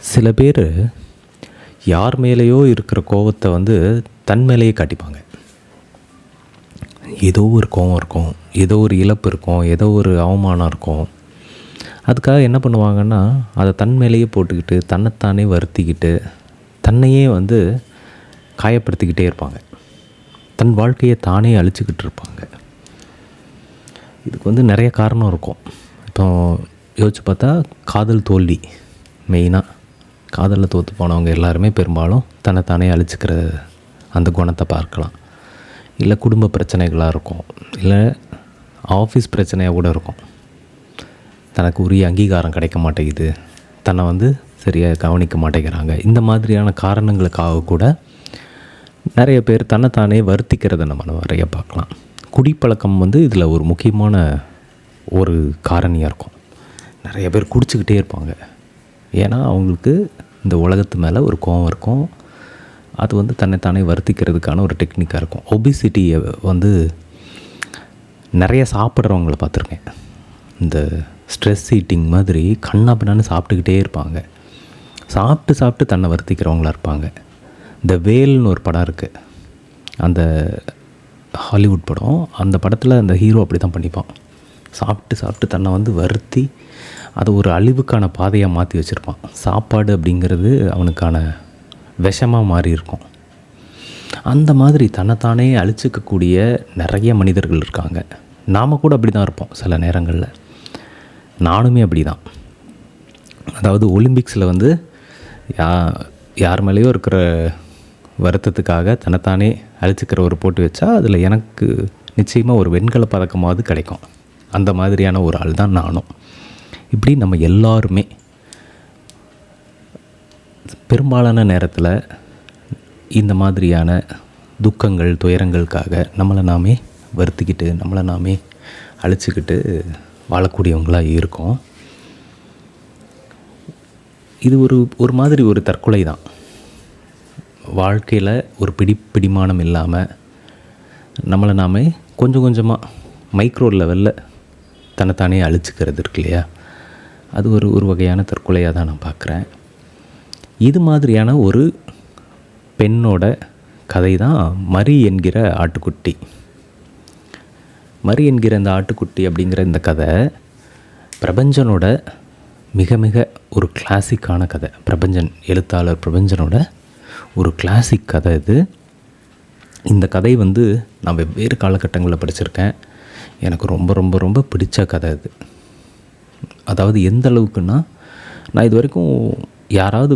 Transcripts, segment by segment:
சில பேர் யார் மேலேயோ இருக்கிற கோவத்தை வந்து தன் மேலேயே காட்டிப்பாங்க. ஏதோ ஒரு கோவம் இருக்கும் ஏதோ ஒரு இழப்பு இருக்கும் ஏதோ ஒரு அவமானம் இருக்கும். அதுக்காக என்ன பண்ணுவாங்கன்னா அதை தன் மேலேயே போட்டுக்கிட்டு தன்னைத்தானே வருத்திக்கிட்டு தன்னையே வந்து காயப்படுத்திக்கிட்டே இருப்பாங்க. தன் வாழ்க்கையை தானே அழிச்சிக்கிட்டு இருப்பாங்க. இதுக்கு வந்து நிறைய காரணம் இருக்கும். இப்போ யோசிச்சு பார்த்தா காதல் தோல்வி மெயினாக காதலில் தோற்று போனவங்க எல்லாருமே பெரும்பாலும் தன்னைத்தானே அழிச்சிக்கிற அந்த குணத்தை பார்க்கலாம். இல்லை குடும்ப பிரச்சனைகளாக இருக்கும். இல்லை ஆஃபீஸ் பிரச்சனையாக கூட இருக்கும். தனக்கு உரிய அங்கீகாரம் கிடைக்க மாட்டேங்குது. தன்னை வந்து சரியாக கவனிக்க மாட்டேங்கிறாங்க. இந்த மாதிரியான காரணங்களுக்காக கூட நிறைய பேர் தன்னைத்தானே வருத்திக்கிறத நம்ம நிறைய பார்க்கலாம். குடிப்பழக்கம் வந்து இதில் ஒரு முக்கியமான ஒரு காரணியாக இருக்கும். நிறைய பேர் குடிச்சிக்கிட்டே இருப்பாங்க. ஏன்னா அவங்களுக்கு இந்த உலகத்து மேலே ஒரு கோவம் இருக்கும். அது வந்து தன்னைத்தானே வருத்திக்கிறதுக்கான ஒரு டெக்னிக்காக இருக்கும். ஒபிசிட்டியை வந்து நிறைய சாப்பிட்றவங்கள பார்த்துருக்கேன். இந்த ஸ்ட்ரெஸ் ஈட்டிங் மாதிரி கண்ணா பின்னான்னு சாப்பிட்டுக்கிட்டே இருப்பாங்க. சாப்பிட்டு சாப்பிட்டு தன்னை வருத்திக்கிறவங்களா இருப்பாங்க. இந்த வேல்னு ஒரு படம் இருக்குது அந்த ஹாலிவுட் படம். அந்த படத்தில் அந்த ஹீரோ அப்படி தான் பண்ணிப்பான். சாப்பிட்டு சாப்பிட்டு தன்னை வந்து வருத்தி அதை ஒரு அழிவுக்கான பாதையாக மாற்றி வச்சுருப்பான். சாப்பாடு அப்படிங்கிறது அவனுக்கான விஷமாக மாறி இருக்கும். அந்த மாதிரி தன்னைத்தானே அழிச்சிக்கக்கூடிய நிறைய மனிதர்கள் இருக்காங்க. நாம் கூட அப்படி தான் இருப்போம் சில நேரங்களில். நானுமே அப்படி தான் அதாவது ஒலிம்பிக்ஸில் வந்து யா யார் மேலேயோ இருக்கிற வருத்தத்துக்காக தன்னைத்தானே அழிச்சிக்கிற ஒரு போட்டு வச்சா அதில் எனக்கு நிச்சயமாக ஒரு வெண்கல பதக்கமாவது கிடைக்கும். அந்த மாதிரியான ஒரு ஆள் தான் நானும். இப்படி நம்ம எல்லாருமே பெரும்பாலான நேரத்தில் இந்த மாதிரியான துக்கங்கள் துயரங்களுக்காக நம்மளை நாமே வருத்திக்கிட்டு நம்மளை நாமே அழிச்சிக்கிட்டு வாழக்கூடியவங்களாக இருக்கோம். இது ஒரு ஒரு மாதிரி ஒரு தற்கொலை தான். வாழ்க்கையில் ஒரு பிடி பிடிமானம் இல்லாமல் நம்மளை நாமே கொஞ்சம் கொஞ்சமாக மைக்ரோ லெவலில் தன்னைத்தானே அழிச்சிக்கிறது இருக்கு இல்லையா? அது ஒரு ஒரு வகையான தற்கொலையாக தான் நான் பார்க்குறேன். இது மாதிரியான ஒரு பெண்ணோட கதை தான் மரி என்கிற ஆட்டுக்குட்டி. மரி என்கிற இந்த ஆட்டுக்குட்டி அப்படிங்கிற இந்த கதை பிரபஞ்சனோட மிக மிக ஒரு கிளாசிக்கான கதை. பிரபஞ்சன் எழுத்தாளர் பிரபஞ்சனோட ஒரு கிளாசிக் கதை இது. இந்த கதை வந்து நான் வெவ்வேறு காலகட்டங்களில் படிச்சிருக்கேன். எனக்கு ரொம்ப ரொம்ப ரொம்ப பிடிச்ச கதை இது அதாவது எந்த அளவுக்குன்னா நான் இது வரைக்கும் யாராவது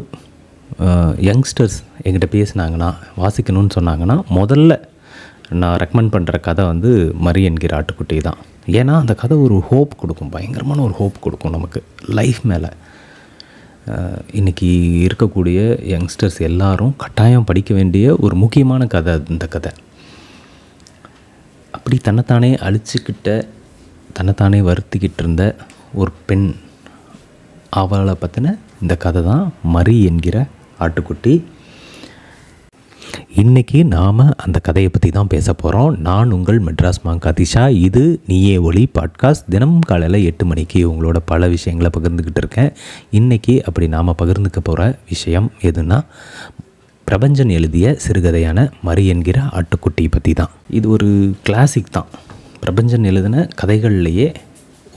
யங்ஸ்டர்ஸ் என்கிட்ட பேசினாங்கன்னா வாசிக்கணும்னு சொன்னாங்கன்னா முதல்ல நான் ரெக்கமெண்ட் பண்ணுற கதை வந்து மரி என்கிற ஆட்டுக்குட்டி தான். ஏன்னா அந்த கதை ஒரு ஹோப் கொடுக்கும். பயங்கரமான ஒரு ஹோப் கொடுக்கும் நமக்கு. லைஃப் மேலே. இன்றைக்கி இருக்கக்கூடிய யங்ஸ்டர்ஸ் எல்லாரும் கட்டாயம் படிக்க வேண்டிய ஒரு முக்கியமான கதை இந்த கதை. அப்படி தன்னைத்தானே அழிச்சிக்கிட்ட தன்னைத்தானே வருத்திக்கிட்டு இருந்த ஒரு பெண் அவளை பற்றின இந்த கதை தான் மரி என்கிற ஆட்டுக்குட்டி. இன்றைக்கி நாம் அந்த கதையை பற்றி தான் பேச போகிறோம் நான் உங்கள் மெட்ராஸ் மாங்காதிஷா இது நீயே ஒளி பாட்காஸ்ட். தினம் காலையில் எட்டு மணிக்கு உங்களோட பல விஷயங்களை பகிர்ந்துக்கிட்டு இருக்கேன். இன்றைக்கி அப்படி நாம் பகிர்ந்துக்க போகிற விஷயம் எதுனா பிரபஞ்சன் எழுதிய சிறுகதையான மரி என்கிற ஆட்டுக்குட்டியை பற்றி தான் இது ஒரு கிளாசிக் தான். பிரபஞ்சன் எழுதின கதைகள்லேயே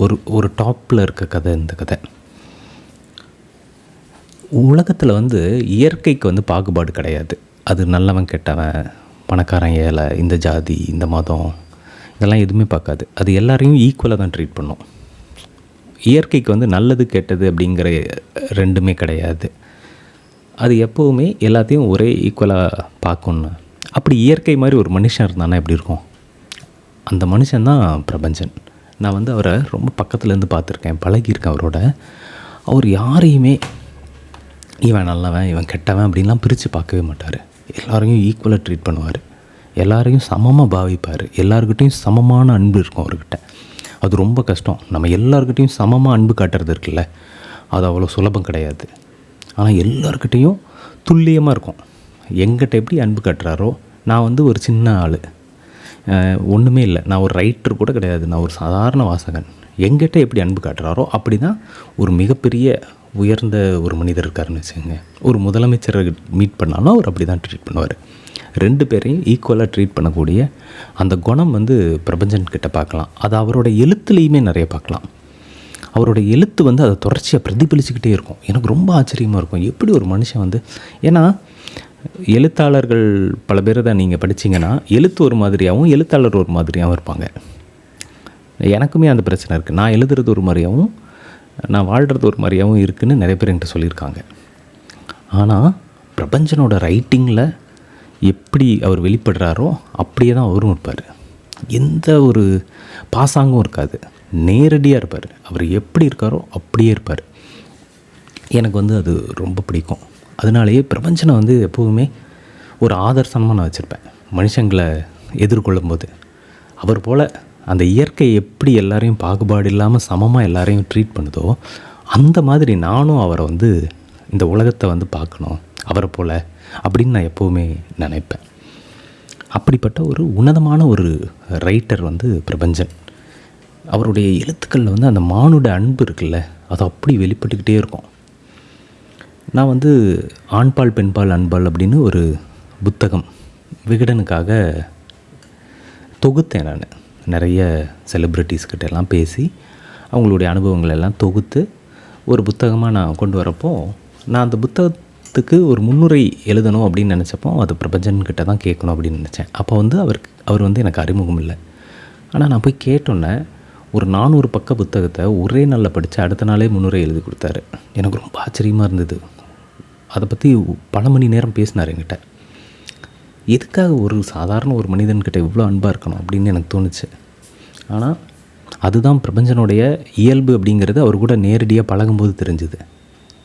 ஒரு ஒரு டாப்பில் இருக்க கதை இந்த கதை. உலகத்தில் வந்து இயற்கைக்கு வந்து பாகுபாடு கிடையாது. அது நல்லவன் கெட்டவன் பணக்காரன் ஏழை இந்த ஜாதி இந்த மதம் இதெல்லாம் எதுவுமே பார்க்காது. அது எல்லாரையும் ஈக்குவலாக தான் ட்ரீட் பண்ணும். இயற்கைக்கு வந்து நல்லது கெட்டது அப்படிங்கிற ரெண்டுமே கிடையாது. அது எப்போவுமே எல்லாத்தையும் ஒரே ஈக்குவலாக பார்க்கணும் அப்படி இயற்கை மாதிரி ஒரு மனுஷன் இருந்தானா எப்படி இருக்கும்? அந்த மனுஷன் தான் பிரபஞ்சன். நான் வந்து அவரை ரொம்ப பக்கத்துலேருந்து பார்த்துருக்கேன் பழகியிருக்கேன் அவரோட. அவர் யாரையுமே இவன் நல்லவன் இவன் கெட்டவன் அப்படின்லாம் பிரித்து பார்க்கவே மாட்டார். எல்லாரையும் ஈக்குவலாக ட்ரீட் பண்ணுவார். எல்லாரையும் சமமாக பாவிப்பார். எல்லாருக்கிட்டையும் சமமான அன்பு இருக்கும் அவர்கிட்ட. அது ரொம்ப கஷ்டம். நம்ம எல்லாருக்கிட்டையும் சமமாக அன்பு காட்டுறது இருக்குல்ல அது அவ்வளோ சுலபம் கிடையாது. ஆனால் எல்லாருக்கிட்டேயும் துல்லியமாக இருக்கும். எங்கிட்ட எப்படி அன்பு காட்டுறாரோ நான் வந்து ஒரு சின்ன ஆள். ஒன்றுமே இல்லை. நான் ஒரு ரைட்டர் கூட கிடையாது. நான் ஒரு சாதாரண வாசகன். எங்கிட்ட எப்படி அன்பு காட்டுறாரோ அப்படி தான் ஒரு மிகப்பெரிய உயர்ந்த ஒரு மனிதர் இருக்காருன்னு வச்சுக்கோங்க. ஒரு முதலமைச்சரை மீட் பண்ணாலும் அவர் அப்படி தான் ட்ரீட் பண்ணுவார். ரெண்டு பேரையும் ஈக்குவலாக ட்ரீட் பண்ணக்கூடிய அந்த குணம் வந்து பிரபஞ்சன் கிட்ட பார்க்கலாம். அது அவரோட எழுத்துலேயுமே நிறைய பார்க்கலாம். அவரோட எழுத்து வந்து அதை தொடர்ச்சியாக பிரதிபலிச்சுக்கிட்டே இருக்கும். எனக்கு ரொம்ப ஆச்சரியமாக இருக்கும். எப்படி ஒரு மனுஷன் வந்து ஏன்னா எழுத்தாளர்கள் பல பேரை தான் நீங்கள் படிச்சீங்கன்னா எழுத்து ஒரு மாதிரியாகவும் எழுத்தாளர் ஒரு மாதிரியாகவும் இருப்பாங்க. எனக்குமே அந்த பிரச்சனை இருக்குது நான் எழுதுறது ஒரு மாதிரியாகவும் நான் வாழ்கிறது ஒரு மாதிரியாகவும் இருக்குதுன்னு நிறைய பேர் என்கிட்ட சொல்லியிருக்காங்க. ஆனால் பிரபஞ்சனோட ரைட்டிங்கில் எப்படி அவர் வெளிப்படுறாரோ அப்படியே தான் அவரும் இருப்பார். எந்த ஒரு பாசாங்கும் இருக்காது. நேரடியாக இருப்பார். அவர் எப்படி இருக்காரோ அப்படியே இருப்பார். எனக்கு வந்து அது ரொம்ப பிடிக்கும். அதனாலேயே பிரபஞ்சனை வந்து எப்போவுமே ஒரு ஆதர்சனமாக நான் வச்சுருப்பேன். மனுஷங்களை எதிர்கொள்ளும் போது அவர் போல் அந்த இயற்கை எப்படி எல்லாரையும் பாகுபாடு இல்லாமல் சமமாக எல்லாரையும் ட்ரீட் பண்ணுதோ அந்த மாதிரி நானும் அவரை வந்து இந்த உலகத்தை வந்து பார்க்கணும் அவரை போல் அப்படின்னு நான் எப்போவுமே நினைப்பேன். அப்படிப்பட்ட ஒரு உன்னதமான ஒரு ரைட்டர் வந்து பிரபஞ்சன். அவருடைய எழுத்துக்களில் வந்து அந்த மானுட அன்பு இருக்குல்ல அது அப்படி வெளிப்பட்டுக்கிட்டே இருக்கும். நான் வந்து ஆண்பால் பெண்பால் அன்பால் அப்படின்னு ஒரு புத்தகம் விகடனுக்காக தொகுத்தேன் நான். நிறைய செலிப்ரிட்டிஸ்கிட்ட எல்லாம் பேசி அவங்களுடைய அனுபவங்களை எல்லாம் தொகுத்து ஒரு புத்தகமாக நான் கொண்டு வரப்போ நான் அந்த புத்தகத்துக்கு ஒரு முன்னுரை எழுதணும் அப்படின்னு நினச்சப்போ அது பிரபஞ்சன்கிட்ட தான் கேட்கணும் அப்படின்னு நினச்சேன். அப்போ வந்து அவருக்கு அவர் வந்து எனக்கு அறிமுகம் இல்லை. ஆனால் நான் போய் கேட்டோன்னே ஒரு நானூறு பக்க புத்தகத்தை ஒரே நாளில் படித்து அடுத்த நாளே முன்னுரை எழுதி கொடுத்தாரு. எனக்கு ரொம்ப ஆச்சரியமாக இருந்தது. அதை பற்றி பல மணி நேரம் பேசினார் என்கிட்ட. எதுக்காக ஒரு சாதாரண ஒரு மனிதன்கிட்ட இவ்வளோ அன்பாக இருக்கணும் அப்படின்னு எனக்கு தோணுச்சு. ஆனால் அதுதான் பிரபஞ்சனுடைய இயல்பு அப்படிங்கிறது அவர் கூட நேரடியாக பழகும்போது தெரிஞ்சுது.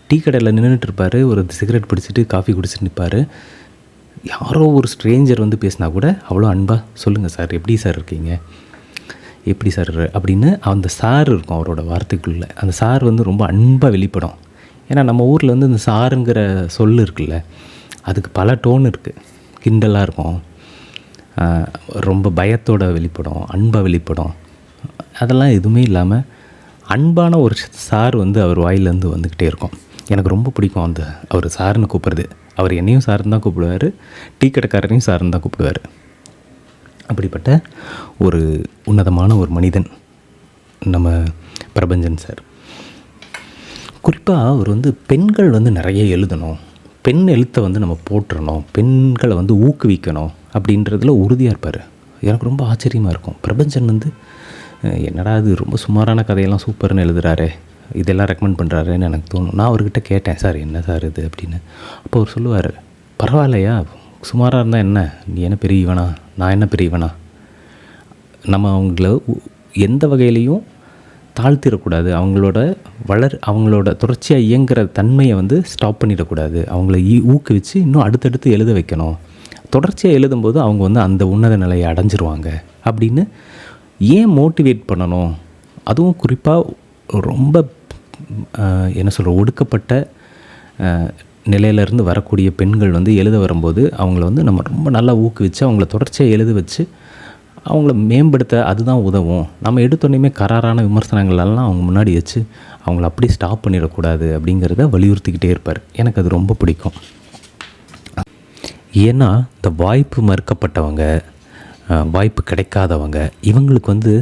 டீ கடையில் நின்றுட்டு இருப்பார் ஒரு சிகரெட் பிடிச்சிட்டு காஃபி குடிச்சிட்டு நிற்பார் யாரோ ஒரு ஸ்ட்ரேஞ்சர் வந்து பேசினா கூட அவ்வளோ அன்பாக சொல்லுங்கள் சார் எப்படி சார் இருக்கீங்க? எப்படி சார்? அப்படின்னு அந்த சார் இருக்கும் அவரோட வார்த்தைக்குள்ளே. அந்த சார் வந்து ரொம்ப அன்பாக வெளிப்படும். ஏன்னா நம்ம ஊரில் வந்து இந்த சாருங்கிற சொல் இருக்குல்ல அதுக்கு பல டோன் இருக்குது கிண்டலாக இருக்கும். ரொம்ப பயத்தோட வெளிப்படும் அன்பாக வெளிப்படும். அதெல்லாம் எதுவுமே இல்லாமல் அன்பான ஒரு சார் வந்து அவர் வாயிலேருந்து வந்துக்கிட்டே இருக்கும். எனக்கு ரொம்ப பிடிக்கும் அந்த அவர் சாருன்னு கூப்பிட்றது. அவர் என்னையும் சாருன்னு தான் கூப்பிடுவார். டீ கடைக்காரரையும் சாருன்னு தான் கூப்பிடுவார். அப்படிப்பட்ட ஒரு உன்னதமான ஒரு மனிதன் நம்ம பிரபஞ்சன் சார். குறிப்பாக அவர் வந்து பெண்கள் வந்து நிறைய எழுதணும். பெண் எழுத்தை வந்து நம்ம போட்டுறணும் பெண்களை வந்து ஊக்குவிக்கணும் அப்படின்றதுல உறுதியாக இருப்பார். எனக்கு ரொம்ப ஆச்சரியமாக இருக்கும். பிரபஞ்சன் வந்து என்னடா இது? ரொம்ப சுமாரான கதையெல்லாம் சூப்பர்னு எழுதுகிறாரு இதெல்லாம் ரெக்கமெண்ட் பண்ணுறாருன்னு எனக்கு தோணும். நான் அவர்கிட்ட கேட்டேன் சார் என்ன சார் இது? அப்படின்னு. அப்போ அவர் சொல்லுவார் பரவாயில்லையா? சுமாராக இருந்தால் என்ன? நீ என்ன பெரியவனா? நான் என்ன பெரியவனா? நம்ம அவங்கள உ- எந்த வகையிலையும் தாழ்த்திடக்கூடாது. அவங்களோட வளர் அவங்களோட தொடர்ச்சியாக இயங்குற தன்மையை வந்து ஸ்டாப் பண்ணிடக்கூடாது. அவங்கள ஈ- ஊக்குவிச்சு இன்னும் அடுத்தடுத்து எழுத வைக்கணும். தொடர்ச்சியாக எழுதும்போது அவங்க வந்து அந்த உன்னத நிலையை அடைஞ்சிருவாங்க அப்படின்னு ஏன் மோட்டிவேட் பண்ணணும்? அதுவும் குறிப்பாக ரொம்ப என்ன சொல்கிற ஒடுக்கப்பட்ட நிலையிலேருந்து வரக்கூடிய பெண்கள் வந்து எழுத வரும்போது அவங்கள வந்து நம்ம ரொம்ப நல்லா ஊக்குவிச்சு அவங்கள தொடர்ச்சியாக எழுத வச்சு அவங்கள மேம்படுத்த அதுதான் உதவும். நம்ம எடுத்தோடனே கராரான விமர்சனங்கள் எல்லாம் அவங்க முன்னாடி வச்சு அவங்கள அப்படியே ஸ்டாப் பண்ணிடக்கூடாது அப்படிங்கிறத வலியுறுத்திக்கிட்டே இருப்பார். எனக்கு அது ரொம்ப பிடிக்கும். ஏன்னா இந்த வாய்ப்பு மறுக்கப்பட்டவங்க வாய்ப்பு கிடைக்காதவங்க இவங்களுக்கு வந்து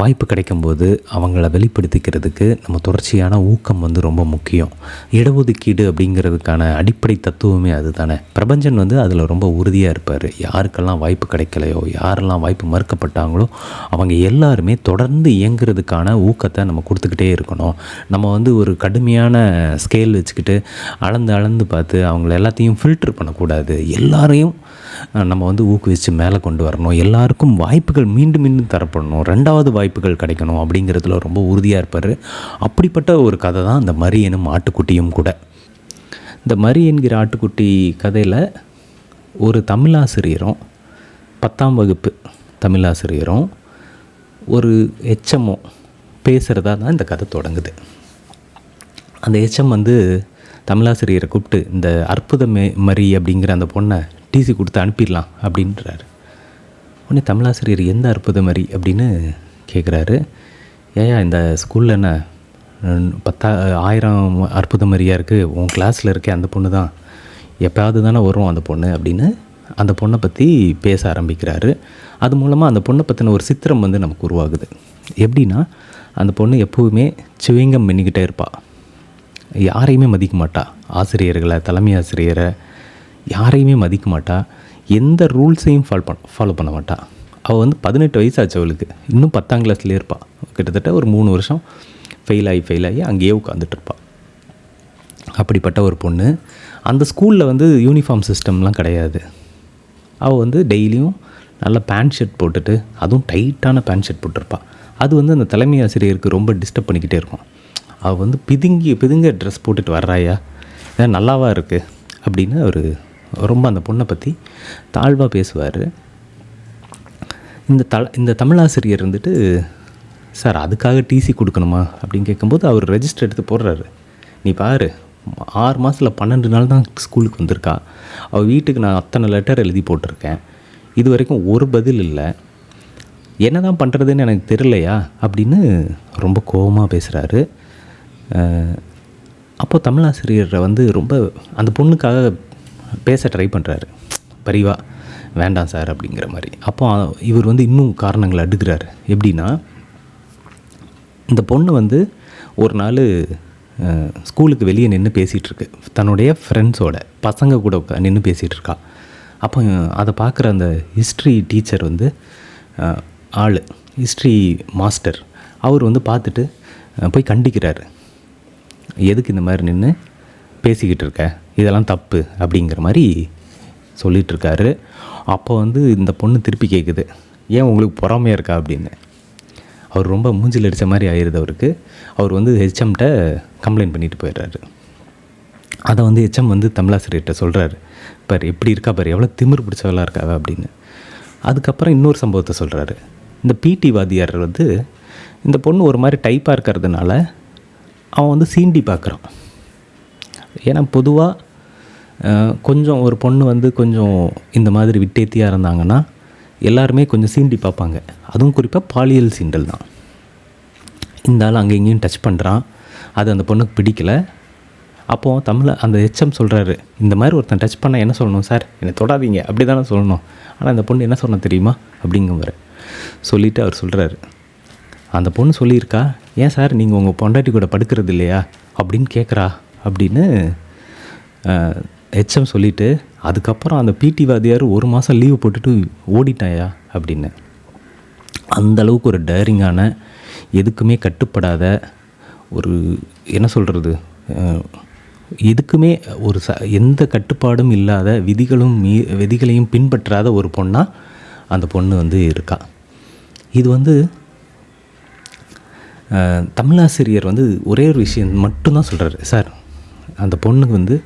வாய்ப்பு கிடைக்கும்போது அவங்கள வெளிப்படுத்திக்கிறதுக்கு நம்ம தொடர்ச்சியான ஊக்கம் வந்து ரொம்ப முக்கியம். இடஒதுக்கீடு அப்படிங்கிறதுக்கான அடிப்படை தத்துவமே அதுதானே. பிரபஞ்சன் வந்து அதில் ரொம்ப உறுதியாக இருப்பார். யாருக்கெல்லாம் வாய்ப்பு கிடைக்கலையோ யாரெல்லாம் வாய்ப்பு மறுக்கப்பட்டாங்களோ அவங்க எல்லாருமே தொடர்ந்து இயங்குறதுக்கான ஊக்கத்தை நம்ம கொடுத்துக்கிட்டே இருக்கணும். நம்ம வந்து ஒரு கடுமையான ஸ்கேல் வச்சுக்கிட்டு அளந்து அளந்து பார்த்து அவங்கள எல்லாத்தையும் ஃபில்டர் பண்ணக்கூடாது. எல்லாரையும் நம்ம வந்து ஊக்குவிச்சு மேலே கொண்டு வரணும். எல்லாருக்கும் வாய்ப்புகள் மீண்டும் மீண்டும் தரப்படணும் ரெண்டாவது வாய்ப்புகள் கிடைக்கணும் அப்படிங்கிறதுல ரொம்ப உறுதியாக இருப்பார். அப்படிப்பட்ட ஒரு கதை தான் இந்த மரி எனும் ஆட்டுக்குட்டியும் கூட. இந்த மரி என்கிற ஆட்டுக்குட்டி கதையில் ஒரு தமிழாசிரியரும் பத்தாம் வகுப்பு தமிழாசிரியரும் ஒரு எச்சமோ பேசுகிறதா தான் இந்த கதை தொடங்குது. அந்த எச்சம் வந்து தமிழாசிரியரை கூப்பிட்டு இந்த அற்புத மே மரி அப்படிங்கிற அந்த பொண்ணை டிசி கொடுத்து அனுப்பிடலாம் அப்படின்றாரு. உடனே தமிழாசிரியர் எந்த அற்புதம் மரி அப்படின்னு கேட்குறாரு ஏயா இந்த ஸ்கூலில் என்ன பத்தா ஆயிரம் அற்புதம் மாதிரியா இருக்குது உன் கிளாஸில் இருக்க அந்த பொண்ணு தான். எப்போயாவது தானே வரும் அந்த பொண்ணு அப்படின்னு அந்த பொண்ணை பற்றி பேச ஆரம்பிக்கிறாரு. அது மூலமாக அந்த பொண்ணை பற்றின ஒரு சித்திரம் வந்து நமக்கு உருவாகுது. எப்படின்னா அந்த பொண்ணு எப்போவுமே சுவிங்கம் மின்னிக்கிட்டே இருப்பாள் யாரையுமே மதிக்க மாட்டாள் ஆசிரியர்களை தலைமை ஆசிரியரை யாரையுமே மதிக்க மாட்டாள் எந்த ரூல்ஸையும் ஃபாலோ பண்ண ஃபாலோ பண்ண மாட்டாள் அவள் வந்து பதினெட்டு வயசு ஆச்சு அவளுக்கு. இன்னும் பத்தாம் கிளாஸ்லேயே இருப்பாள் கிட்டத்தட்ட ஒரு மூணு வருஷம் ஃபெயில் ஆகி ஃபெயில் ஆகி அங்கேயே உட்காந்துட்டு இருப்பாள் அப்படிப்பட்ட ஒரு பொண்ணு. அந்த ஸ்கூலில் வந்து யூனிஃபார்ம் சிஸ்டம்லாம் கிடையாது. அவள் வந்து டெய்லியும் நல்ல பேண்ட் ஷர்ட் போட்டுட்டு அதுவும் டைட்டான பேண்ட் ஷர்ட் போட்டிருப்பாள் அது வந்து அந்த தலைமை ஆசிரியருக்கு ரொம்ப டிஸ்டர்ப் பண்ணிக்கிட்டே இருக்கும். அவள் வந்து பிதுங்கி பிதுங்க ட்ரெஸ் போட்டுட்டு வர்றாயா ஏன் நல்லாவா இருக்குது அப்படின்னு அவர் ரொம்ப அந்த பொண்ணை பற்றி தாழ்வாக பேசுவார். இந்த த இந்த தமிழாசிரியர் இருந்துட்டு சார் அதுக்காக டிசி கொடுக்கணுமா? அப்படின்னு கேட்கும்போது அவர் ரெஜிஸ்டர் எடுத்து போடுறாரு. நீ பாரு ஆறு மாதத்தில் பன்னெண்டு நாள் தான் ஸ்கூலுக்கு வந்திருக்கா. அவள் வீட்டுக்கு நான் அத்தனை லெட்டர் எழுதி போட்டிருக்கேன். இது வரைக்கும் ஒரு பதில் இல்லை. என்ன தான் பண்ணுறதுன்னு எனக்கு தெரியலையா? அப்படின்னு ரொம்ப கோபமாக பேசுகிறாரு அப்போ தமிழாசிரியரை வந்து ரொம்ப அந்த பொண்ணுக்காக பேச ட்ரை பண்ணுறாரு பரிவா வேண்டாம் சார் அப்படிங்கிற மாதிரி. அப்போ இவர் வந்து இன்னும் காரணங்களை அடுக்கிறாரு. எப்படின்னா இந்த பொண்ணு வந்து ஒரு நாள் ஸ்கூலுக்கு வெளியே நின்று பேசிகிட்ருக்கு தன்னுடைய ஃப்ரெண்ட்ஸோட பசங்க கூட நின்று பேசிகிட்ருக்கா அப்போ அதை பார்க்குற அந்த ஹிஸ்ட்ரி டீச்சர் வந்து ஆள் ஹிஸ்ட்ரி மாஸ்டர் அவர் வந்து பார்த்துட்டு போய் கண்டிக்கிறார். எதுக்கு இந்த மாதிரி நின்று பேசிக்கிட்டு இருக்க இதெல்லாம் தப்பு அப்படிங்கிற மாதிரி சொல்லிகிட்ருக்காரு அப்போ வந்து இந்த பொண்ணு திருப்பி கேட்குது ஏன் உங்களுக்கு பொறாமையாக இருக்கா? அப்படின்னு. அவர் ரொம்ப மூஞ்சில் அடித்த மாதிரி ஆயிடுது அவருக்கு. அவர் வந்து ஹெச்எம்கிட்ட கம்ப்ளைண்ட் பண்ணிட்டு போயிடுறாரு. அதை வந்து ஹெச்எம் வந்து தமிழாசிரியர்கிட்ட சொல்கிறாரு பார் எப்படி இருக்கா பார்? எவ்வளோ திமிர் பிடிச்சவளாக இருக்காவ? அப்படின்னு. அதுக்கப்புறம் இன்னொரு சம்பவத்தை சொல்கிறாரு இந்த பிடி வாதியார் வந்து இந்த பொண்ணு ஒரு மாதிரி டைப்பாக இருக்கிறதுனால அவன் வந்து சீண்டி பார்க்குறான். ஏன்னா பொதுவாக கொஞ்சம் ஒரு பொண்ணு வந்து கொஞ்சம் இந்த மாதிரி விட்டேத்தியாக இருந்தாங்கன்னா எல்லாருமே கொஞ்சம் சீண்டி பார்ப்பாங்க. அதுவும் குறிப்பாக பாலியல் சீண்டல் தான். இந்த ஆள் அங்கே இங்கேயும் டச் பண்ணுறான் அது அந்த பொண்ணுக்கு பிடிக்கல. அப்போது தமிழை அந்த ஹெச்எம் சொல்கிறாரு இந்த மாதிரி ஒருத்தன் டச் பண்ணால் என்ன சொல்லணும் சார் என்னை தொடாதீங்க. அப்படி தானே சொல்லணும். ஆனால் அந்த பொண்ணு என்ன சொன்ன தெரியுமா? அப்படிங்குவார் சொல்லிவிட்டு அவர் சொல்கிறாரு அந்த பொண்ணு சொல்லியிருக்கா ஏன் சார் நீங்கள் உங்கள் பொண்டாட்டி கூட படுக்கிறது இல்லையா? அப்படின்னு கேட்குறா அப்படின்னு ஹெச்எம் சொல்லிவிட்டு அதுக்கப்புறம் அந்த பிடி வாதியார் ஒரு மாதம் லீவு போட்டுட்டு ஓடிட்டாயா அப்படின்னு. அந்த அளவுக்கு ஒரு டேரிங்கான எதுக்குமே கட்டுப்படாத ஒரு என்ன சொல்கிறது எதுக்குமே ஒரு ச எந்த கட்டுப்பாடும் இல்லாத விதிகளும் மீ விதிகளையும் பின்பற்றாத ஒரு பொண்ணாக அந்த பொண்ணு வந்து இருக்கா. இது வந்து தமிழாசிரியர் வந்து ஒரே ஒரு விஷயம் மட்டும்தான் சொல்கிறாரு சார். அந்த பொண்ணுக்கு வந்து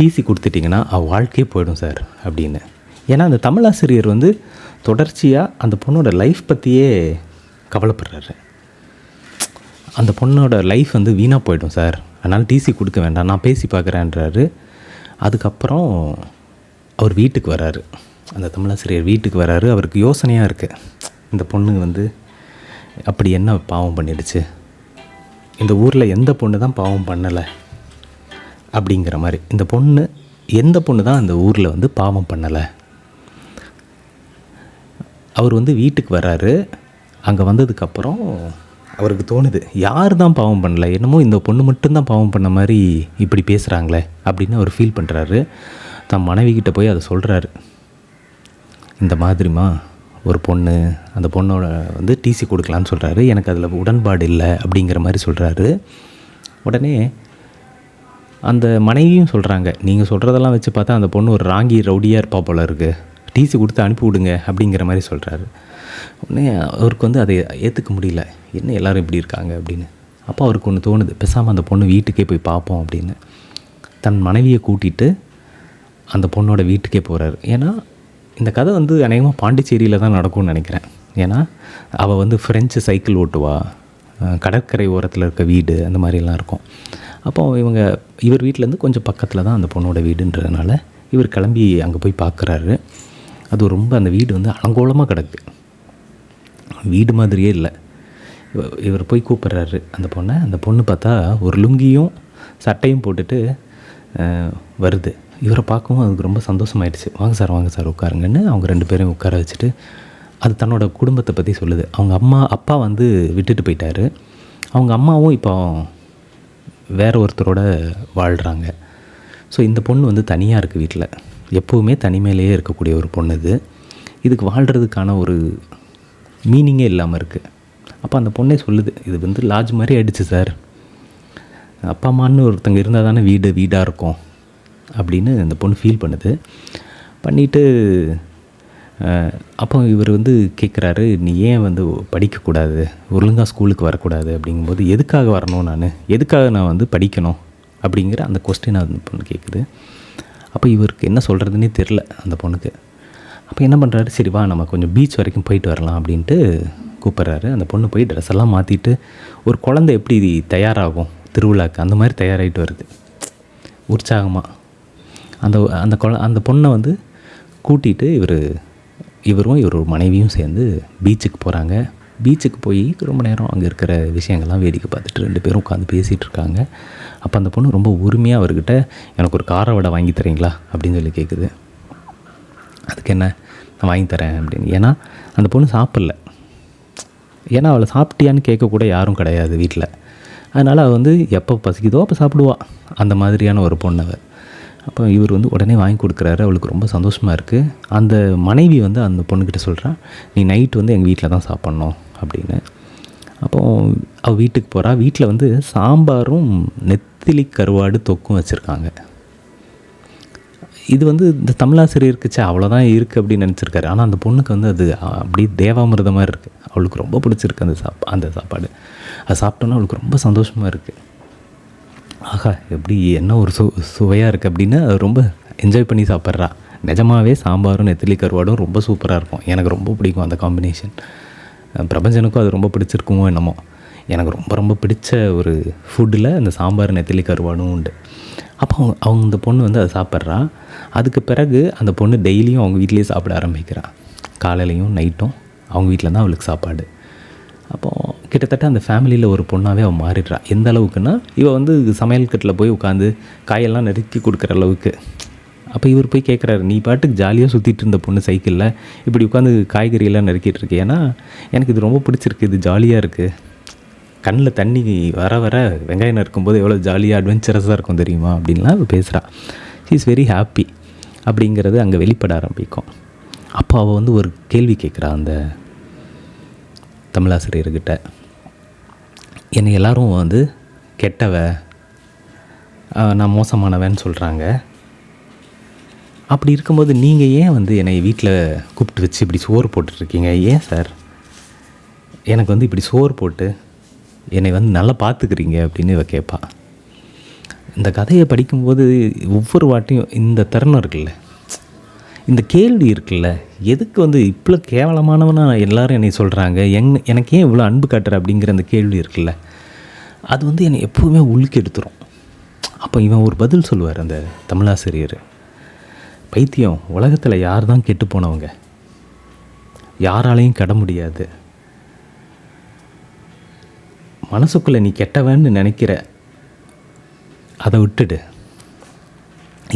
டிசி கொடுத்துட்டிங்கன்னா அவள் வாழ்க்கையே போயிடும் சார் அப்படின்னு. ஏன்னா அந்த தமிழாசிரியர் வந்து தொடர்ச்சியாக அந்த பொண்ணோட லைஃப் பற்றியே கவலைப்படுறாரு. அந்த பொண்ணோட லைஃப் வந்து வீணாக போயிடும் சார். அதனால் டிசி கொடுக்க வேண்டாம் நான் பேசி பார்க்குறேன்றாரு. அதுக்கப்புறம் அவர் வீட்டுக்கு வராரு. அந்த தமிழாசிரியர் வீட்டுக்கு வராரு. அவருக்கு யோசனையாக இருக்குது இந்த பொண்ணு வந்து அப்படி என்ன பாவம் பண்ணிடுச்சு? இந்த ஊரில் எந்த பொண்ணு தான் பாவம் பண்ணலை? அப்படிங்கிற மாதிரி. இந்த பொண்ணு எந்த பொண்ணு தான் அந்த ஊரில் வந்து பாவம் பண்ணலை? அவர் வந்து வீட்டுக்கு வர்றாரு அங்கே வந்ததுக்கப்புறம் அவருக்கு தோணுது யார் தான் பாவம் பண்ணல? என்னமோ இந்த பொண்ணு மட்டும்தான் பாவம் பண்ண மாதிரி இப்படி பேசுகிறாங்களே அப்படின்னு அவர் ஃபீல் பண்ணுறாரு தன் மனைவி கிட்டே போய் அதை சொல்கிறாரு இந்த மாதிரிமா ஒரு பொண்ணு அந்த பொண்ணோட வந்து டிசி கொடுக்கலான்னு சொல்கிறாரு எனக்கு அதில் உடன்பாடு இல்லை அப்படிங்கிற மாதிரி சொல்கிறாரு உடனே அந்த மனைவியும் சொல்கிறாங்க நீங்கள் சொல்கிறதெல்லாம் வச்சு பார்த்தா அந்த பொண்ணு ஒரு ராங்கி ரவுடியாக இருப்பா போல இருக்குது டிசி கொடுத்து அனுப்பி விடுங்க அப்படிங்கிற மாதிரி சொல்கிறாரு உடனே அவருக்கு வந்து அதை ஏற்றுக்க முடியல. என்ன எல்லாரும் இப்படி இருக்காங்க? அப்படின்னு. அப்போ அவருக்கு ஒன்று தோணுது. பேசாமல் அந்த பொண்ணு வீட்டுக்கே போய் பார்ப்போம் அப்படின்னு. தன் மனைவியை கூட்டிகிட்டு அந்த பொண்ணோட வீட்டுக்கே போகிறாரு ஏன்னா இந்த கதை வந்து அநேகமாக பாண்டிச்சேரியில் தான் நடக்கும்னு நினைக்கிறேன். ஏன்னா அவள் வந்து ஃப்ரெஞ்சு சைக்கிள் ஓட்டுவா. கடற்கரை ஓரத்தில் இருக்க வீடு அந்த மாதிரிலாம் இருக்கும். அப்போ இவங்க இவர் வீட்டிலேருந்து கொஞ்சம் பக்கத்தில் தான் அந்த பொண்ணோட வீடுன்றதுனால இவர் கிளம்பி அங்கே போய் பார்க்குறாரு அது ரொம்ப அந்த வீடு வந்து அலங்கோலமாக கிடக்கு. வீடு மாதிரியே இல்லை. இவ- இவர் போய் கூப்பிட்றாரு அந்த பொண்ணை. அந்த பொண்ணு பார்த்தா ஒரு லுங்கியும் சட்டையும் போட்டுட்டு வருது. இவரை பார்க்கவும் அதுக்கு ரொம்ப சந்தோஷமாயிடுச்சு. வாங்க சார் வாங்க சார் உட்காருங்கன்னு அவங்க ரெண்டு பேரையும் உட்கார வச்சுட்டு அது தன்னோட குடும்பத்தை பற்றி சொல்லுது. அவங்க அம்மா அப்பா வந்து விட்டுட்டு போயிட்டாரு. அவங்க அம்மாவும் இப்போ வேற ஒருத்தரோட வாழ்கிறாங்க ஸோ இந்த பொண்ணு வந்து தனியாக இருக்குது வீட்டில் எப்போவுமே தனிமையிலேயே இருக்கக்கூடிய ஒரு பொண்ணு இது. இதுக்கு வாழ்கிறதுக்கான ஒரு மீனிங்கே இல்லாமல் இருக்குது அப்போ அந்த பொண்ணே சொல்லுது இது வந்து லாட்ஜ் மாதிரி ஆயிடுச்சு சார் அப்பா அம்மான்னு ஒருத்தங்க இருந்தால் தானே வீடு வீடாக இருக்கும். அப்படின்னு அந்த பொண்ணு ஃபீல் பண்ணுது. பண்ணிவிட்டு அப்போ இவர் வந்து கேட்குறாரு நீ ஏன் வந்து படிக்கக்கூடாது? ஒழுங்காக ஸ்கூலுக்கு வரக்கூடாது? அப்படிங்கும்போது எதுக்காக வரணும் நான்? எதுக்காக நான் வந்து படிக்கணும்? அப்படிங்கிற அந்த கொஸ்டின் அந்த பொண்ணு கேட்குது அப்போ இவருக்கு என்ன சொல்கிறதுனே தெரில அந்த பொண்ணுக்கு. அப்போ என்ன பண்ணுறாரு சரி வா நம்ம கொஞ்சம் பீச் வரைக்கும் போயிட்டு வரலாம் அப்படின்ட்டு கூப்பிட்றாரு. அந்த பொண்ணு போய் ட்ரெஸ் எல்லாம் மாற்றிட்டு ஒரு குழந்தை எப்படி தயாராகும்? திருவிழாக்கு அந்த மாதிரி தயாராகிட்டு வருது. உற்சாகமாக அந்த அந்த குழ அந்த பொண்ணை வந்து கூட்டிகிட்டு இவர் இவரும் இவர் மனைவியும் சேர்ந்து பீச்சுக்கு போகிறாங்க பீச்சுக்கு போய் ரொம்ப நேரம் அங்கே இருக்கிற விஷயங்கள்லாம் வேடிக்கை பார்த்துட்டு ரெண்டு பேரும் உட்காந்து பேசிகிட்டு இருக்காங்க. அப்போ அந்த பொண்ணு ரொம்ப உரிமையாக அவர்கிட்ட எனக்கு ஒரு காரை வடை வாங்கி தரீங்களா? அப்படின்னு சொல்லி கேட்குது அதுக்கு என்ன? நான் வாங்கி தரேன் அப்படின்னு. ஏன்னா அந்த பொண்ணு சாப்பிட்ல. ஏன்னா அவளை சாப்பிட்டியான்னு கேட்கக்கூட யாரும் கிடையாது வீட்டில் அதனால் அவள் வந்து எப்போ பசிக்குதோ அப்போ சாப்பிடுவா. அந்த மாதிரியான ஒரு பொண்ணு அவள் அப்போ இவர் வந்து உடனே வாங்கி கொடுக்குறாரு. அவளுக்கு ரொம்ப சந்தோஷமாக இருக்குது அந்த மனைவி வந்து அந்த பொண்ணுக்கிட்ட சொல்கிறா நீ நைட் வந்து எங்கள் வீட்டில் தான் சாப்பிட்ணும். அப்படின்னு. அப்போ அவள் வீட்டுக்கு போகிறா வீட்டில் வந்து சாம்பாரும் நெத்திலி கருவாடு தொக்கும் வச்சுருக்காங்க. இது வந்து இந்த தமிழாசிரியர் ச்சே அவ்வளோதான் இருக்குது அப்படின்னு நினச்சிருக்காரு. ஆனால் அந்த பொண்ணுக்கு வந்து அது அப்படியே தேவாமிரதமாக இருக்குது அவளுக்கு ரொம்ப பிடிச்சிருக்கு அந்த சாப் அந்த சாப்பாடு. அது சாப்பிட்டோன்னா அவளுக்கு ரொம்ப சந்தோஷமாக இருக்குது ஆஹா எப்படி என்ன ஒரு சு சுவையாக இருக்குது அப்படின்னு அது ரொம்ப என்ஜாய் பண்ணி சாப்பிட்றா. நிஜமாவே சாம்பாரும் நெத்திலி கருவாடும் ரொம்ப சூப்பராக இருக்கும். எனக்கு ரொம்ப பிடிக்கும் அந்த காம்பினேஷன் பிரபஞ்சனுக்கும் அது ரொம்ப பிடிச்சிருக்குமோ என்னமோ. எனக்கு ரொம்ப ரொம்ப பிடிச்ச ஒரு ஃபுட்டில் அந்த சாம்பார் நெத்திலி கருவாடும் உண்டு. அப்போ அவங்க அவங்க இந்த பொண்ணு வந்து அதை சாப்பிட்றா. அதுக்கு பிறகு அந்த பொண்ணு டெய்லியும் அவங்க வீட்லேயே சாப்பிட ஆரம்பிக்கிறாள் காலையிலையும் நைட்டும் அவங்க வீட்டில் தான் அவளுக்கு சாப்பாடு. அப்போது கிட்டத்தட்ட அந்த ஃபேமிலியில் ஒரு பொண்ணாகவே அவள் மாறிடுறா. எந்த அளவுக்குன்னா இவள் வந்து சமையல் கட்டில் போய் உட்காந்து காயெல்லாம் நறுக்கி கொடுக்குற அளவுக்கு. அப்போ இவர் போய் கேட்குறாரு நீ பாட்டுக்கு ஜாலியாக சுற்றிட்டு இருந்த பொண்ணு சைக்கிளில் இப்படி உட்காந்து காய்கறியெல்லாம் நறுக்கிட்டு இருக்கு ஏன்னா எனக்கு இது ரொம்ப பிடிச்சிருக்கு இது ஜாலியாக இருக்குது கண்ணில் தண்ணி வர வர வெங்காயம் நறுக்கும்போது எவ்வளோ ஜாலியாக அட்வென்ச்சரஸாக இருக்கும் தெரியுமா அப்படின்லாம் அவள் பேசுகிறா ஷீ இஸ் வெரி ஹாப்பி அப்படிங்கிறது அங்கே வெளிப்பட ஆரம்பிக்கும். அப்போ அவள் வந்து ஒரு கேள்வி கேட்குறா அந்த தமிழாசிரியர்கிட்ட. என்னை எல்லோரும் வந்து கெட்டவ நான் மோசமானவன்னு சொல்கிறாங்க அப்படி இருக்கும்போது நீங்கள் ஏன் வந்து என்னை வீட்டில் கூப்பிட்டு வச்சு இப்படி சோறு போட்டுட்ருக்கீங்க? ஏன் சார்? எனக்கு வந்து இப்படி சோறு போட்டு என்னை வந்து நல்லா பார்த்துக்கிறீங்க அப்படின்னு இவ கேட்பா இந்த கதையை படிக்கும்போது ஒவ்வொரு வாட்டியும் இந்த தருணம் இருக்குல்ல? இந்த கேள்வி இருக்குல்ல எதுக்கு வந்து இவ்வளோ கேவலமானவனா எல்லாரும் என்னை சொல்கிறாங்க எங் எனக்கு ஏன் இவ்வளோ அன்பு காட்டுற அப்படிங்கிற அந்த கேள்வி இருக்குல்ல அது வந்து என்னை எப்போவுமே உள்க்கு எடுத்துரும். அப்போ இவன் ஒரு பதில் சொல்லுவார் அந்த தமிழாசிரியர். பைத்தியம் உலகத்தில் யார் தான் கெட்டு போனவங்க? யாராலையும் கட முடியாது. மனசுக்குள்ளே நீ கெட்டவன்னு நினைக்கிற அதை விட்டுடு.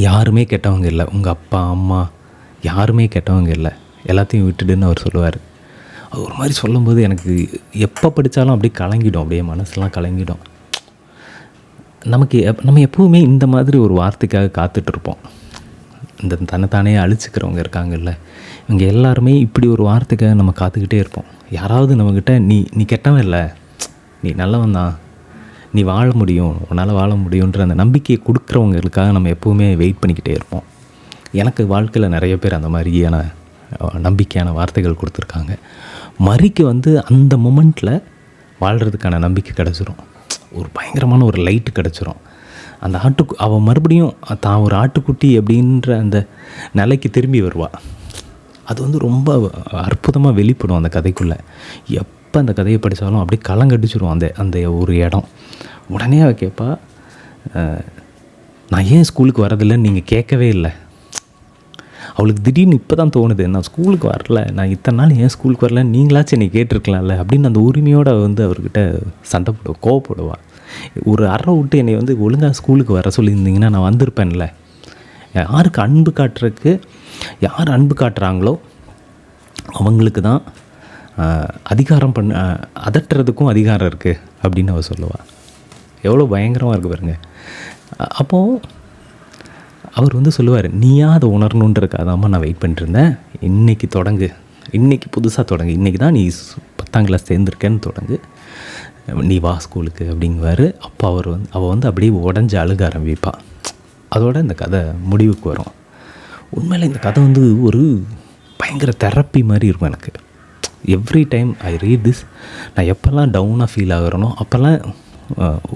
யாருமே கெட்டவங்க இல்லை. உங்கள் அப்பா அம்மா யாருமே கெட்டவங்க இல்லை. எல்லாத்தையும் விட்டுடுன்னு அவர் சொல்லுவார். அவர் ஒரு மாதிரி சொல்லும்போது எனக்கு எப்போ படித்தாலும் அப்படியே கலங்கிடும். அப்படியே மனசெலாம் கலங்கிடும். நமக்கு எப் நம்ம எப்போவுமே இந்த மாதிரி ஒரு வார்த்தைக்காக காத்துட்ருப்போம். இந்த தன்னைத்தானே அழிச்சிக்கிறவங்க இருக்காங்கல்ல. இவங்க எல்லாருமே இப்படி ஒரு வார்த்தைக்காக நம்ம காத்துக்கிட்டே இருப்போம். யாராவது நம்மக்கிட்ட நீ நீ கெட்டவன் இல்லை. நீ நல்லவன் தான். நீ வாழ முடியும். உன்னால் வாழ முடியுன்ற அந்த நம்பிக்கையை கொடுக்குறவங்களுக்காக நம்ம எப்போவுமே வெயிட் பண்ணிக்கிட்டே இருப்போம். எனக்கு வாழ்க்கையில் நிறைய பேர் அந்த மாதிரியான நம்பிக்கையான வார்த்தைகள் கொடுத்துருக்காங்க. மறிக்கு வந்து அந்த மூமெண்ட்டில் வாழ்கிறதுக்கான நம்பிக்கை கிடச்சிரும். ஒரு பயங்கரமான ஒரு லைட்டு கிடச்சிரும். அந்த ஆட்டு அவள் மறுபடியும் தான் ஒரு ஆட்டுக்குட்டி அப்படின்ற அந்த நிலைக்கு திரும்பி வருவாள் அது வந்து ரொம்ப அற்புதமாக வெளிப்படும் அந்த கதைக்குள்ளே. எப்போ அந்த கதையை படித்தாலும் அப்படியே கலங்கடிச்சிடும் அந்த அந்த ஒரு இடம். உடனே அவள் கேட்பா நான் ஏன் ஸ்கூலுக்கு வரதில்லைன்னு நீங்கள் கேட்கவே இல்லை. அவளுக்கு திடீர்னு இப்போ தான் தோணுது நான் ஸ்கூலுக்கு வரல நான் இத்தனை நாள் ஏன் ஸ்கூலுக்கு வரல நீங்களாச்சும் என்னை கேட்டிருக்கலாம்ல அப்படின்னு அந்த உரிமையோடு வந்து அவர்கிட்ட சண்டை போடுவா கோவப்படுவா. ஒரு அறை விட்டு என்னை வந்து ஒழுங்காக ஸ்கூலுக்கு வர சொல்லியிருந்தீங்கன்னா நான் வந்திருப்பேன்ல. யாருக்கு அன்பு காட்டுறதுக்கு யார் அன்பு காட்டுறாங்களோ அவங்களுக்கு தான் அதிகாரம் பண்ண அதட்டுறதுக்கும் அதிகாரம் இருக்குது அப்படின்னு அவள் சொல்லுவாள் எவ்வளோ பயங்கரமாக இருக்குது பாருங்க. அப்போது அவர் வந்து சொல்லுவார் நீயா அதை உணரணுன்றக்காதாம்மா நான் வெயிட் பண்ணிட்டுருந்தேன். இன்றைக்கி தொடங்கு. இன்னைக்கு புதுசாக தொடங்கு. இன்றைக்கி தான் நீ பத்தாம் கிளாஸ் சேர்ந்துருக்கேன்னு தொடங்கு. நீ வா ஸ்கூலுக்கு அப்படிங்குவார். அப்போ அவர் வந்து அவள் வந்து அப்படியே உடஞ்சி அழுக ஆரம்பிப்பாள் அதோட இந்த கதை முடிவுக்கு வரும். உண்மையில் இந்த கதை வந்து ஒரு பயங்கர தெரப்பி மாதிரி இருக்கும் எனக்கு. Every time I read this நான் எப்போல்லாம் டவுனாக ஃபீல் ஆகிறனோ அப்போல்லாம்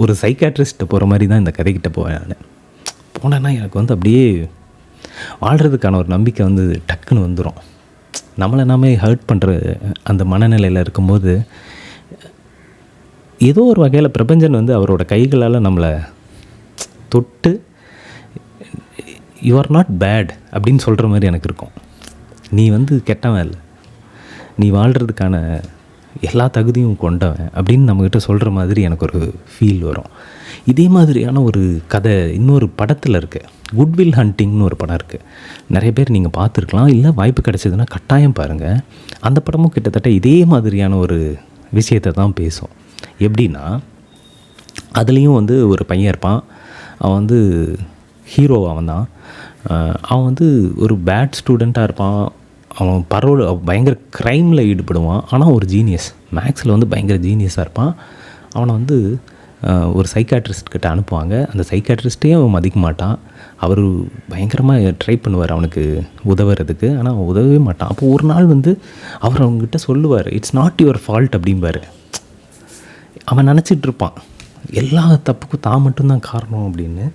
ஒரு சைக்காட்ரிஸ்ட்டை போகிற மாதிரி தான் இந்த கதைக்கிட்ட போவேன் நான். போனேன்னா எனக்கு வந்து அப்படியே வாழ்கிறதுக்கான ஒரு நம்பிக்கை வந்து டக்குன்னு வந்துடும் நம்மளை நாமே ஹர்ட் பண்ணுற அந்த மனநிலையில் இருக்கும்போது ஏதோ ஒரு வகையில் பிரபஞ்சன் வந்து அவரோட கைகளால் நம்மளை தொட்டு யூ ஆர் நாட் பேட் அப்படின்னு சொல்கிற மாதிரி எனக்கு இருக்கும். நீ வந்து கெட்டவன் இல்லை நீ வாழ்கிறதுக்கான எல்லா தகுதியும் கொண்டவன் அப்படின்னு நம்மக்கிட்ட சொல்கிற மாதிரி எனக்கு ஒரு ஃபீல் வரும். இதே மாதிரியான ஒரு கதை இன்னொரு படத்தில் இருக்குது குட்வில் ஹண்டிங்னு ஒரு படம் இருக்குது நிறைய பேர் நீங்கள் பார்த்துருக்கலாம். இல்லை வாய்ப்பு கிடைச்சதுன்னா கட்டாயம் பாருங்கள் அந்த படமும் கிட்டத்தட்ட இதே மாதிரியான ஒரு விஷயத்தை தான் பேசும். எப்படின்னா அதுலேயும் வந்து ஒரு பையன் இருப்பான். அவன் வந்து ஹீரோ அவன் தான் அவன் வந்து ஒரு பேட் ஸ்டூடெண்ட்டாக இருப்பான். அவன் பரவல் பயங்கர க்ரைமில் ஈடுபடுவான். ஆனால் ஒரு ஜீனியஸ் மேக்ஸில் வந்து பயங்கர ஜீனியஸாக இருப்பான். அவனை வந்து ஒரு சைக்காட்ரிஸ்ட் கிட்ட அனுப்புவாங்க. அந்த சைக்காட்ரிஸ்ட்டையும் அவன் மதிக்க மாட்டான். அவர் பயங்கரமாக ட்ரை பண்ணுவார் அவனுக்கு உதவுறதுக்கு. ஆனால் அவன் உதவவே மாட்டான். அப்போ ஒரு நாள் வந்து அவர் அவங்ககிட்ட சொல்லுவார் இட்ஸ் நாட் யுவர் ஃபால்ட் அப்படிம்பார். அவன் நினச்சிட்ருப்பான் எல்லா தப்புக்கும் தான் மட்டும்தான் காரணம் அப்படின்னு.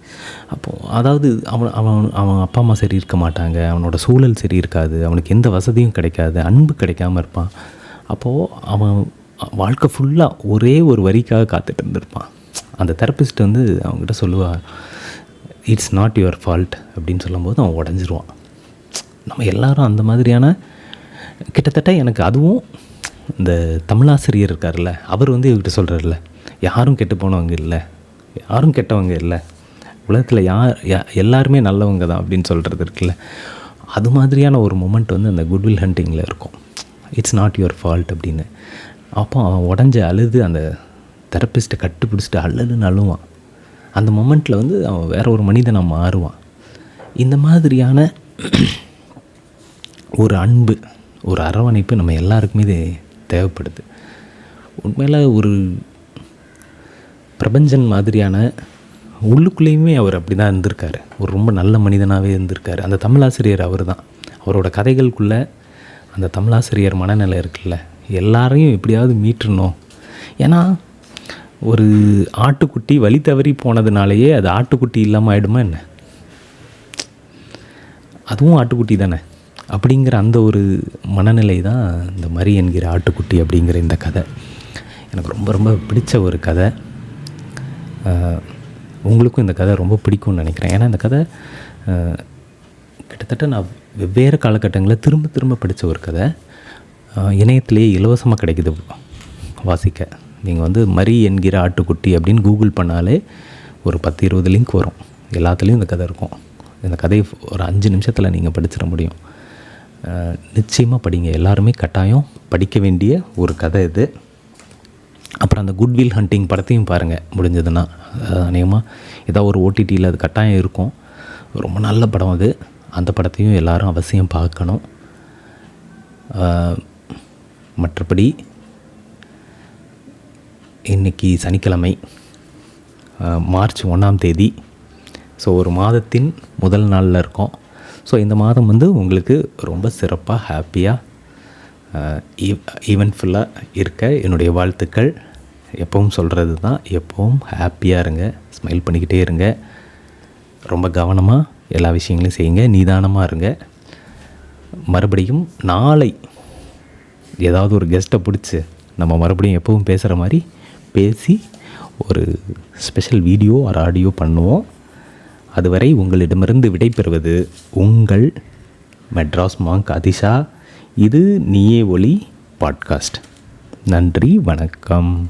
அப்போது அதாவது அவன் அவன் அவன் அப்பா அம்மா சரி இருக்க மாட்டாங்க அவனோட சூழல் சரி இருக்காது அவனுக்கு எந்த வசதியும் கிடைக்காது அன்பு கிடைக்காம இருப்பான். அப்போது அவன் வாழ்க்கை ஃபுல்லாக ஒரே ஒரு வரிக்காக காத்துட்டு இருந்திருப்பான். அந்த தெரப்பிஸ்ட் வந்து அவங்ககிட்ட சொல்லுவா இட்ஸ் நாட் யுவர் ஃபால்ட் அப்படின்னு சொல்லும்போது அவன் உடஞ்சிருவான். நம்ம எல்லாரும் அந்த மாதிரியான கிட்டத்தட்ட எனக்கு அதுவும் இந்த தமிழாசிரியர் இருக்கார்ல அவர் வந்து இவர்கிட்ட சொல்கிறார்ல யாரும் கெட்டு போனவங்க இல்லை. யாரும் கெட்டவங்க இல்லை. உலகத்தில் யார் யா- எல்லாருமே நல்லவங்க தான் அப்படின்னு சொல்கிறது இருக்குல்ல. அது மாதிரியான ஒரு மூமெண்ட் வந்து அந்த குட்வில் ஹண்டிங்கில் இருக்கும். இட்ஸ் நாட் யுவர் ஃபால்ட் அப்படின்னு. அப்போ அவன் உடஞ்சி அழுது அந்த தெரப்பிஸ்ட்டை கட்டுப்பிடிச்சிட்டு அழுதுன்னு அழுவான் அந்த மொமெண்ட்டில் வந்து அவன் வேற ஒரு மனிதனாக மாறுவான். இந்த மாதிரியான ஒரு அன்பு ஒரு அரவணைப்பு நம்ம எல்லாருக்குமே இது தேவைப்படுது. உண்மையில் ஒரு பிரபஞ்சன் மாதிரியான உள்ளுக்குள்ளேயுமே அவர் அப்படி தான் இருந்திருக்காரு. ஒரு ரொம்ப நல்ல மனிதனாகவே இருந்திருக்காரு. அந்த தமிழாசிரியர் அவர் தான் அவரோட கதைகளுக்குள்ளே அந்த தமிழாசிரியர் மனநிலை இருக்குல்ல. எல்லாரையும் எப்படியாவது மீட்டுறணும் ஏன்னா ஒரு ஆட்டுக்குட்டி வழி தவறி போனதுனாலேயே அது ஆட்டுக்குட்டி இல்லாமல் ஆகிடுமா என்ன? அதுவும் ஆட்டுக்குட்டி தானே? அப்படிங்கிற அந்த ஒரு மனநிலை தான் இந்த மரி என்கிற ஆட்டுக்குட்டி அப்படிங்கிற இந்த கதை. எனக்கு ரொம்ப ரொம்ப பிடிச்ச ஒரு கதை. உங்களுக்கும் இந்த கதை ரொம்ப பிடிக்கும்னு நினைக்கிறேன். ஏன்னா இந்த கதை கிட்டத்தட்ட நான் வெவ்வேறு காலகட்டங்களில் திரும்ப திரும்ப படித்த ஒரு கதை. இணையத்திலேயே இலவசமாக கிடைக்குது. வாசிக்க. நீங்கள் வந்து மரி என்கிற ஆட்டுக்குட்டி அப்படின்னு கூகுள் பண்ணாலே ஒரு பத்து இருபது லிங்க் வரும். எல்லாத்துலேயும் இந்த கதை இருக்கும். இந்த கதையை ஒரு அஞ்சு நிமிஷத்தில் நீங்கள் படிச்சிட முடியும். நிச்சயமாக படிங்க. எல்லாருமே கட்டாயம் படிக்க வேண்டிய ஒரு கதை இது. அப்புறம் அந்த குட்வில் ஹண்டிங் படத்தையும் பாருங்கள் முடிஞ்சதுன்னா. அநேகமாக ஏதாவது ஒரு ஓடிடியில் அது கட்டாயம் இருக்கும். ரொம்ப நல்ல படம் அது. அந்த படத்தையும் எல்லோரும் அவசியம் பார்க்கணும். மற்றபடி இன்னைக்கு சனிக்கிழமை மார்ச் ஒன்றாம் தேதி. ஸோ ஒரு மாதத்தின் முதல் நாளில் இருக்கோம். ஸோ இந்த மாதம் வந்து உங்களுக்கு ரொம்ப சிறப்பாக ஹாப்பியாக ஈவென்ட்ஃபுல்லாக இருக்க என்னுடைய வாழ்த்துக்கள். எப்பவும் சொல்கிறது தான் எப்பவும் ஹாப்பியாக இருங்க. ஸ்மைல் பண்ணிக்கிட்டே இருங்க. ரொம்ப கவனமாக எல்லா விஷயங்களையும் செய்யுங்க. நிதானமாக இருங்க. மறுபடியும் நாளை ஏதாவது ஒரு கெஸ்ட்டை பிடிச்சி நம்ம மறுபடியும் எப்பவும் பேசுகிற மாதிரி பேசி ஒரு ஸ்பெஷல் வீடியோ ஒரு ஆடியோ பண்ணுவோம். அதுவரை உங்களிடமிருந்து விடைபெறுவது உங்கள் மெட்ராஸ் மாங்க் அதிஷா இது நீயே ஒளி பாட்காஸ்ட். நன்றி வணக்கம்.